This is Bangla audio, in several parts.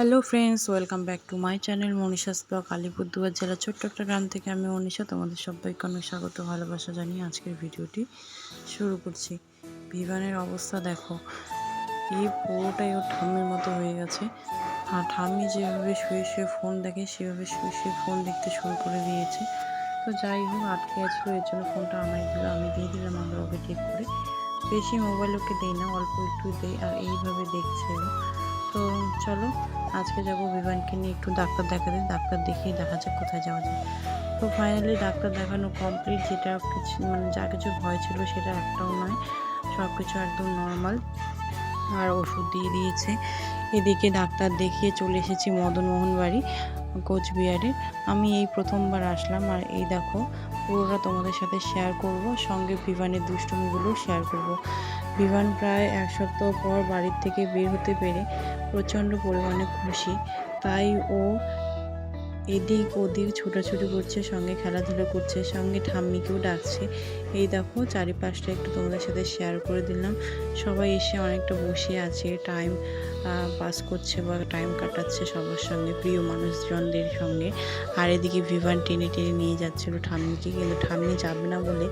Hello friends welcome back to my channel Manisha's blog Alipurduar জেলার ছোট্ট একটা গ্রাম থেকে আমি মনীষা, তোমাদের সবাইকে অনেক স্বাগত, ভালোবাসা জানিয়ে আজকের ভিডিওটি শুরু করছি। ভিভানের অবস্থা দেখো, এই পুরোটাই ওর ঠাম্মির মতো হয়ে গেছে। আর ঠাম্মি যেভাবে শুয়ে শুয়ে ফোন দেখে, সেভাবে শুয়ে শুয়ে ফোন দেখতে শুরু করে দিয়েছে। তো যাই হোক, আটকে গেছিল, এর জন্য ফোনটা আমায় দিল, আমি দিয়ে দিলাম আমরা ওকে ঠিক করে। বেশি মোবাইল ওকে দিই না, অল্প একটু দিই, আর এইভাবে দেখছে তো চলো আজকে যাব বিমানকে নিয়ে একটু ডাক্তার দেখাতে, ডাক্তার দেখিয়ে দেখা যাক কোথায় যাওয়া যায়। তো ফাইনালি ডাক্তার দেখানো কমপ্লিট যেটা কিছু মানে যা কিছু ভয় ছিল সেটা একটাও নয় সব কিছু একদম নর্মাল আর ওষুধ দিয়ে দিয়েছে। এদিকে ডাক্তার দেখিয়ে চলে এসেছি মদনমোহন বাড়ি কোচবিহারে। আমি এই প্রথমবার আসলাম আর এই দেখো, পুরোটা তোমাদের সাথে শেয়ার করব, সঙ্গে বিমানের দুষ্টুমিগুলো শেয়ার করব। বিমান প্রায় এক সপ্তাহ পর বাড়ির থেকে বের হতে পেরে প্রচণ্ড পরিমাণে খুশি। তাই ও এদিক ওদিক ছোটাছুটি করছে, সঙ্গে খেলাধুলো করছে, সঙ্গে ঠাম্মিকেও ডাকছে। এই দেখো চারিপাশটা একটু তোমাদের সাথে শেয়ার করে দিলাম। সবাই এসে অনেকটা বসে আছে টাইম পাস করছে বা টাইম কাটাচ্ছে সবার সঙ্গে, প্রিয় মানুষজনদের সঙ্গে। আর এদিকে ভিভান টেনে টেনে নিয়ে যাচ্ছিল ঠাম্মিকে, কিন্তু ঠাম্মি যাবে না বলে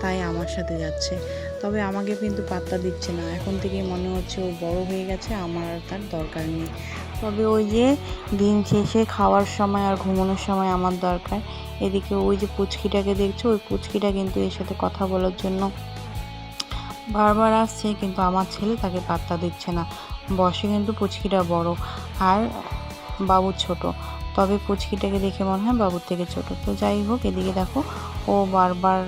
তাই আমার সাথে যাচ্ছে। তবে আমাকে কিন্তু পাত্তা দিচ্ছে না। এখন থেকে মনে হচ্ছে ও বড় হয়ে গেছে, আমার আর তার দরকার নেই। তবে ওই যে দিন শেষে খাওয়ার সময় আর ঘুমানোর সময় আমার দরকার। এদিকে ওই যে পুচকিটাকে দেখছ, ওই পুচকিটা কিন্তু এর সাথে কথা বলার জন্য বারবার আসছে, কিন্তু আমার ছেলে তাকে পাত্তা দিচ্ছে না। বসে কিন্তু পুচকিটা বড় আর বাবু ছোট। তবে পুচকিটাকে দেখে মনে হয় বাবুর থেকে ছোট। তো যাই হোক, এদিকে দেখো ও বারবার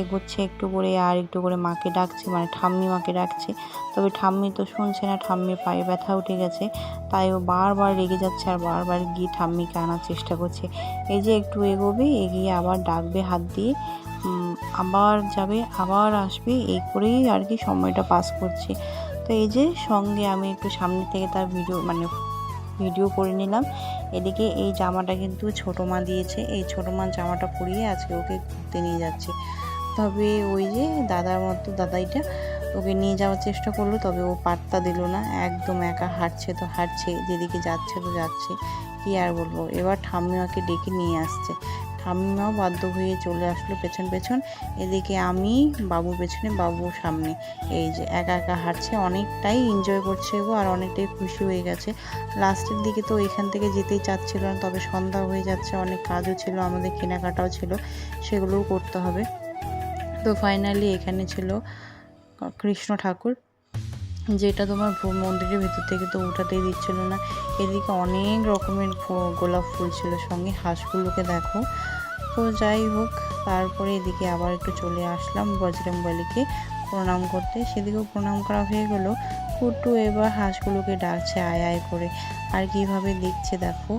এগোচ্ছে একটু করে আর একটু করে মাকে ডাকছে মানে ঠাম্মি মাকে ডাকছে। তবে ঠাম্মি তো শুনছে না, ঠাম্মির পায়ে ব্যথা উঠে গেছে। তাই ও বারবার রেগে যাচ্ছে আর বারবার গিয়ে ঠাম্মিকে আনার চেষ্টা করছে। এই যে একটু এগোবে, এগিয়ে আবার ডাকবে হাত দিয়ে। আবার যাবে, আবার আসবে, এই করেই আর কি সময়টা পাস করছে। তো এই যে সঙ্গে আমি একটু সামনে থেকে তার ভিডিও মানে ভিডিও করে নিলাম। এদিকে এই জামাটা কিন্তু ছোটো মা দিয়েছে। এই ছোটো মা জামাটা পরিয়ে আজকে ওকে ঘুরতে নিয়ে যাচ্ছে। তবে ওই যে দাদার মতো দাদাইটা ওকে নিয়ে যাওয়ার চেষ্টা করল, তবে ও পাত্তা দিল না। একদম একা হাঁটছে তো হাঁটছে, যেদিকে যাচ্ছে তো যাচ্ছে। কি আর বলব? এবার ঠাম্মিমাকে ডেকে নিয়ে আসছে। ঠাম্মিমাও বাধ্য হয়ে চলে আসলো পেছন পেছন। এদিকে আমি বাবুর পেছনে বাবুর সামনে। এই যে একা একা হাঁটছে, অনেকটাই এনজয় করছে ও আর অনেকটাই খুশি হয়ে গেছে। লাস্টের দিকে তো এখান থেকে যেতেই চাচ্ছিল না, তবে সন্ধ্যা হয়ে যাচ্ছে, অনেক কাজও ছিল, আমাদের কেনাকাটাও ছিল, সেগুলোও করতে হবে। তো ফাইনালি এখানে ছিল কৃষ্ণ ঠাকুর, যেটা তোমার মন্দিরের ভিতর থেকে তো উঠাতেই দিচ্ছিল না। এদিকে অনেক রকমের গোলাপ ফুল ছিল সঙ্গে, হাঁসগুলোকে দেখো। তো যাই হোক, তারপরে এদিকে আবার একটু চলে আসলাম বজরং বলিকে প্রণাম করতে। সেদিকেও প্রণাম করা হয়ে গেল। কুটু এবার হাঁসগুলোকে ডাকছে আয় আয় করে। আর কীভাবে দেখছে দেখো,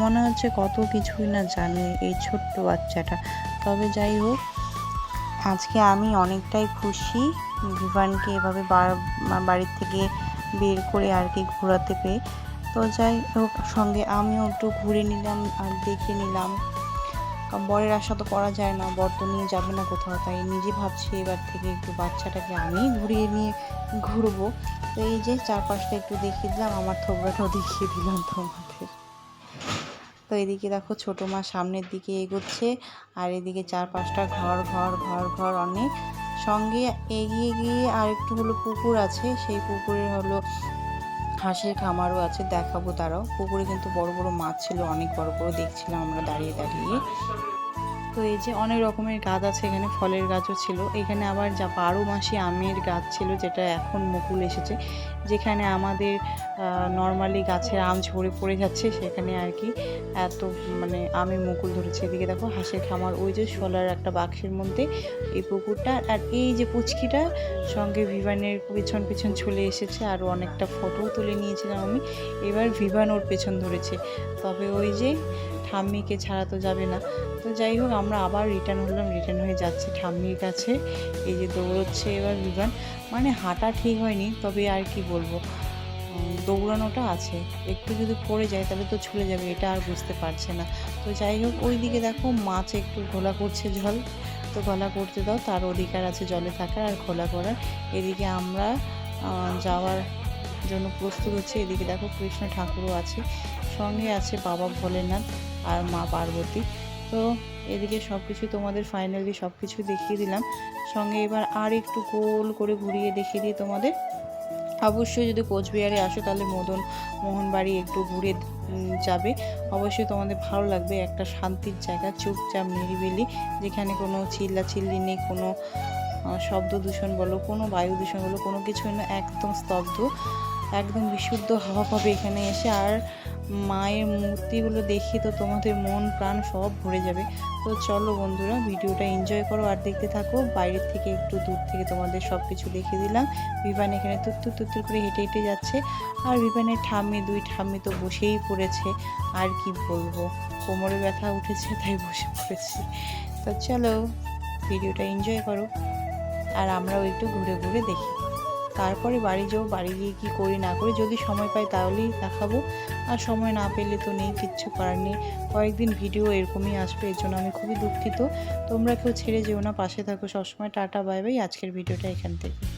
মনে হচ্ছে কত কিছুই না জানে এই ছোট্ট বাচ্চাটা। তবে যাই হোক, আজকে আমি অনেকটাই খুশি ভিভানকে এভাবে বাড়ির থেকে বের করে আর কি ঘোরাতে পেয়ে। তো যাই হোক, সঙ্গে আমিও একটু ঘুরে নিলাম আর দেখে নিলাম। কারণ বরের আশা তো করা যায় না, বর তো নিয়ে যাবে না কোথাও, তাই নিজে ভাবছি এবার থেকে একটু বাচ্চাটাকে আমি ঘুরিয়ে নিয়ে ঘুরবো। তো এই যে চারপাশটা একটু দেখিয়ে দিলাম, আমার থোবড়াটাও দেখিয়ে দিলাম তোমাদের। তো এদিকে দেখো ছোটো মা সামনের দিকে এগোচ্ছে, আর এদিকে চারপাশটা ঘর ঘর ঘর ঘর অনেক। সঙ্গে এগিয়ে গিয়ে আর একটু হলো পুকুর আছে, সেই পুকুরে হলো হাঁসের খামারও আছে, দেখাবো তারাও। পুকুরে কিন্তু বড় বড় মাছ ছিল, অনেক বড় বড় দেখছিলাম আমরা দাঁড়িয়ে দাঁড়িয়ে। তো এই যে অনেক রকমের গাছ আছে, এখানে ফলের গাছও ছিল। এখানে আবার যা বারো মাসি আমের গাছ ছিল, যেটা এখন মুকুল এসেছে, যেখানে আমাদের নর্মালি গাছের আম ঝরে পড়ে যাচ্ছে, সেখানে আর কি এত মানে আমি মুকুল ধরেছে। এদিকে দেখো হাঁসের খামার, ওই যে সোলার একটা বাক্সের মধ্যে এই পুকুরটা, আর এই যে পুচকিটা সঙ্গে ভিভানের পিছন পিছন চলে এসেছে, আর অনেকটা ফটোও তুলে নিয়েছিলাম আমি। এবার ভিভান ওর পেছন ধরেছে। তবে ওই যে ঠাম্মিকে ছাড়া তো যাবে না। তো যাই হোক, আমরা আবার রিটার্ন হলাম রিটার্ন হয়ে যাচ্ছে ঠাম্মির কাছে। এই যে দৌড়চ্ছে এবার বিমান মানে হাঁটা ঠিক হয়নি, তবে আর কি বলব। দৌড়ানোটা আছে। একটু যদি পড়ে যায়, তাহলে তো ছুলে যাবে, এটা আর বুঝতে পারছে না। তো যাই হোক ওই দিকে দেখো মাছ একটু ঘোলা করছে জল। তো ঘোলা করতে দাও, তার অধিকার আছে জলে থাকার আর খোলা করার। এদিকে আমরা যাওয়ার জন্য প্রস্তুত হচ্ছে। এদিকে দেখো কৃষ্ণ ঠাকুরও আছে, সঙ্গে আছে বাবা ভোলেনাথ। আর মা পার্বতী। তো এদিকে সব কিছু তোমাদের ফাইনালি সব কিছু দেখিয়ে দিলাম। সঙ্গে এবার আর একটু গোল করে ঘুরিয়ে দেখিয়ে দিই তোমাদের। অবশ্যই যদি কোচবিহারে আসো তাহলে মদন মোহনবাড়ি একটু ঘুরে যাবে। অবশ্যই তোমাদের ভালো লাগবে একটা শান্তির জায়গা, চুপচাপ নিরিবিলি, যেখানে কোনো চিল্লা চিল্লি নেই, কোনো শব্দ দূষণ বলো, কোনো বায়ু দূষণ বলো, কোনো কিছু না, একদম স্তব্ধ। একদম বিশুদ্ধ হাওয়া পাবে এখানে এসে। আর মায়ের মূর্তিগুলো দেখি তো তোমাদের মন, প্রাণ সব ভরে যাবে। তো চলো বন্ধুরা, ভিডিওটা এনজয় করো আর দেখতে থাকো। বাইরের থেকে একটু দূর থেকে তোমাদের সব কিছু দেখিয়ে দিলাম। বিমান এখানে তুত্তুর তুত্তুর করে হেঁটে হেঁটে যাচ্ছে। আর বিমানের ঠাম্মি, দুই ঠাম্মি তো বসেই পড়েছে। আর কি বলব? কোমরে ব্যথা উঠেছে, তাই বসে পড়েছি। তো চলো, ভিডিওটা এনজয় করো। আর আমরাও একটু ঘুরে ঘুরে দেখি। তারপরে বাড়ি যাও বাড়ি গিয়ে কী করি না করি, যদি সময় পাই তাহলেই দেখাবো। আর সময় না পেলে তো নেই, কিচ্ছু করার নেই। কয়েকদিন ভিডিও এরকমই আসবে, এর জন্য আমি খুবই দুঃখিত। তোমরা কেউ ছেড়ে যেও না, পাশে থাকো। সবসময় টাটা, বাই বাই। আজকের ভিডিওটা এখান থেকে।